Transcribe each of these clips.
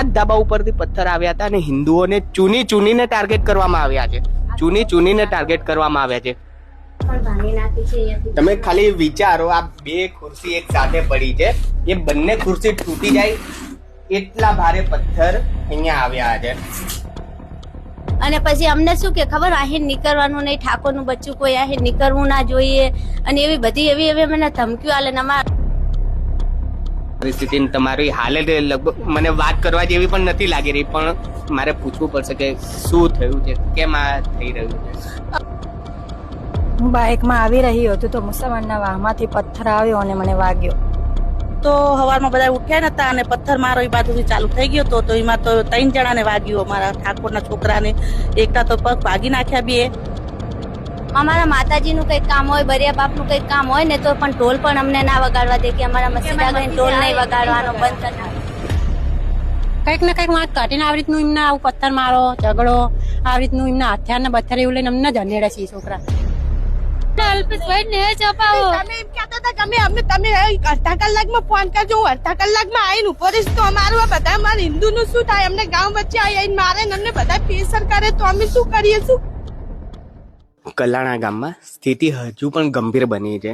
આ જ ધાબા ઉપરથી પથ્થર આવ્યા હતા અને હિન્દુઓને ચૂની ચૂનીને ટાર્ગેટ કરવામાં આવ્યા છે. ચૂની ચૂનીને ટાર્ગેટ કરવામાં આવ્યા છે. તમે ખાલી વિચારો, આ બે ખુરશી એક સાથે પડી છે. એ બંને ખુરશી તૂટી જાય એટલા ભારે પથ્થર અહીંયા આવ્યા છે. અને પછી અમને શું કે ખબર? આહીર નીકળવાનું નહીં, ઠાકોરનું બચ્ચું કોઈ આહીર નીકળવું ના જોઈએ. અને એવી બધી એવી એવી મને ધમકીઓ આલે અમારા પરિસ્થિતિ તમારી હાલત લગભગ મને વાત કરવા જેવી પણ નથી લાગી રહી પણ મારે પૂછવું પડશે કે શું થયું છે કેમ આ થઈ રહ્યું છે? હું બાઇકમાં આવી રહ્યો હતો તો મુસલમાનના વાહમાંથી પથ્થર આવ્યો અને મને વાગ્યો. તો હવારમાં બધા ઉઠ્યા નતા અને પથ્થર મારો એ બાજુથી ચાલુ થઈ ગયો તો તો એમાં તો ત્રણ જણાને વાગ્યો મારા ઠાકોરના છોકરાને. એકતા તો પગ ભાગી નાખ્યા બે. અમારા માતાજીનું કંઈક કામ હોય બરિયા બાપનું કંઈક કામ હોય ને તો પણ ઢોલ પણ અમને ના વગાડવા દે કે અમારા મસીદા ગઈને ઢોલ નહીં વગાડવાનો બંધ કરી કંઈક ને કંઈક વાત કાઢીને આવી રીતનું એમને આવું પથ્થર મારો ઝઘડો આવી રીતનું એમના હથિયાર ને બથ્થર એવું લઈને અમને જનેડે છે છોકરા. તમે એમ કહેતા હતા કે અમે અમે તમે અડધા કલાકમાં ફોન કરજો અડધા કલાકમાં આવીને ઊભો રહીશ. તો અમારું આ બધા અમારા હિન્દુનું શું થાય? અમને ગામ વચ્ચે આવી આવીને મારે ને અમને બધા પ્રેશર કરે તો અમે શું કરીએ શું કલાણા ગામમાં સ્થિતિ હજુ પણ ગંભીર બની છે.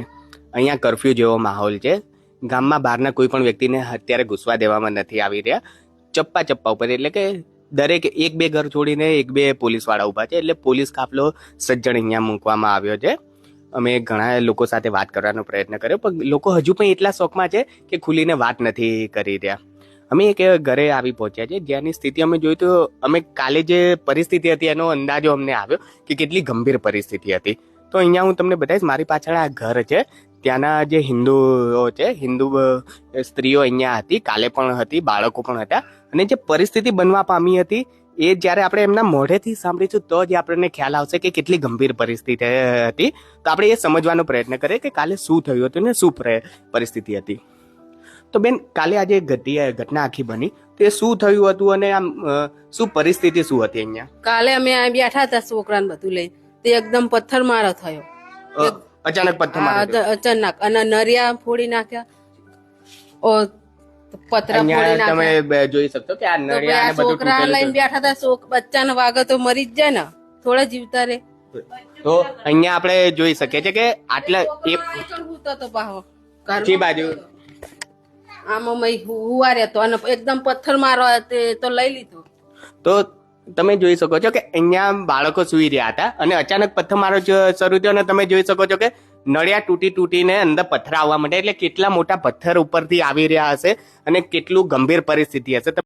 અહીંયા કરફ્યુ જેવો માહોલ છે. ગામમાં બહારના કોઈ પણ વ્યક્તિને અત્યારે ઘૂસવા દેવામાં નથી આવી રહ્યા. ચપ્પા ચપ્પા ઉપર એટલે કે દરેક એક બે ઘર છોડીને એક બે પોલીસવાળા ઊભા છે એટલે પોલીસ કાફલો સજ્જણ અહીંયા મૂકવામાં આવ્યો છે. અમે ઘણા લોકો સાથે વાત કરવાનો પ્રયત્ન કર્યો પણ લોકો હજુ પણ એટલા શોખમાં છે કે ખુલીને વાત નથી કરી રહ્યા. અમે એક ઘરે આવી પહોંચ્યા છે જ્યાંની સ્થિતિ અમે જોઈ તો અમે કાલે જે પરિસ્થિતિ હતી એનો અંદાજો અમને આવ્યો કે કેટલી ગંભીર પરિસ્થિતિ હતી. તો અહીંયા હું તમને બતાવીશ, મારી પાછળ આ ઘર છે. ત્યાંના જે હિન્દુઓ છે, હિન્દુ સ્ત્રીઓ અહીંયા હતી, કાલે પણ હતી, બાળકો પણ હતા. અને જે પરિસ્થિતિ બનવા પામી હતી એ જ્યારે આપણે એમના મોઢેથી સાંભળીશું તો જ આપણને ખ્યાલ આવશે કે કેટલી ગંભીર પરિસ્થિતિ હતી. તો આપણે એ સમજવાનો પ્રયત્ન કરીએ કે કાલે શું થયું હતું ને શું પ્ર- પરિસ્થિતિ હતી. તો બેન કાલે આજે ઘટી ઘટના આખી બની. તો એ શું થયું હતું અને આમ શું પરિસ્થિતિ શું હતી અહીંયા? કાલે અમે આ બેઠા હતા છોકરાને બધું લઈ તે એકદમ પથ્થર મારો થયો અચાનક પથ્થર અચાનક. અને નરિયા ફોડી નાખ્યા. તમે જોઈ શકશો કે આ નળિયા છોકરા લઈને. બેઠા હતા છોક બચ્ચાને વાગે તો મરી જ જાય ને. થોડા જીવતા રે. તો અહીંયા આપણે જોઈ શકીએ છીએ કે આટલા એ હૂતો તો પાહો. જી બાજુ. આમાં મય હુવા રહેતો અને એકદમ પથ્થર મારો તે તો લઈ લીધો. તો તમે જોઈ શકો છો કે અહીંયા બાળકો સુઈ રહ્યા હતા અને અચાનક પથ્થર મારો શરૂ થયો અને તમે જોઈ શકો છો કે નળિયા તૂટી તૂટીને અંદર પથ્થર આવવા માટે એટલે કેટલા મોટા પથ્થર ઉપરથી આવી રહ્યા હશે અને કેટલું ગંભીર પરિસ્થિતિ હશે.